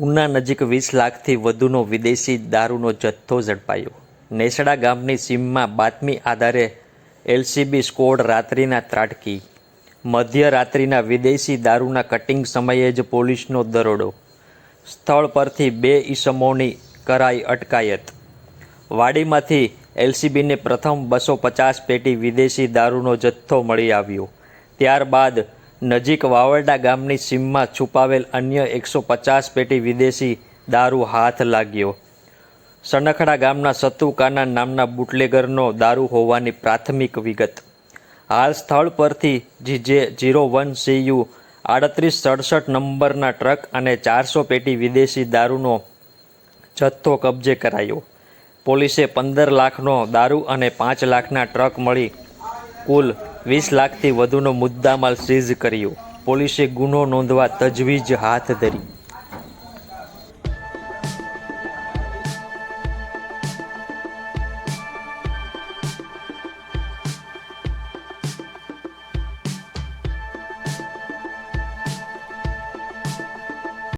ઉના નજીક વીસ લાખથી વધુનો વિદેશી દારૂનો જથ્થો ઝડપાયો. નેસડા ગામની સીમમાં બાતમી આધારે એલસીબી સ્કોડ રાત્રિના ત્રાટકી. મધ્યરાત્રિના વિદેશી દારૂના કટિંગ સમયે જ પોલીસનો દરોડો. સ્થળ પરથી બે ઈસમોની કરાઈ અટકાયત. વાડીમાંથી એલસીબીને પ્રથમ બસો પચાસ પેટી વિદેશી દારૂનો જથ્થો મળી આવ્યો. ત્યારબાદ નજીક વાવરડા ગામની સીમમાં છુપાવેલ અન્ય એકસો પચાસ પેટી વિદેશી દારૂ હાથ લાગ્યો. સનખડા ગામના સતુકાના નામના બુટલેગરનો દારૂ હોવાની પ્રાથમિક વિગત. હાલ સ્થળ પરથી જે જીરો વન સીયુ આડત્રીસ સડસઠ નંબરના ટ્રક અને ચારસો પેટી વિદેશી દારૂનો જથ્થો કબજે કરાયો. પોલીસે પંદર લાખનો દારૂ અને પાંચ લાખના ટ્રક મળી કુલ વીસ લાખથી વધુનો મુદ્દામાલ સીઝ કર્યો. પોલીસે ગુનો નોંધવા તજવીજ હાથ ધરી.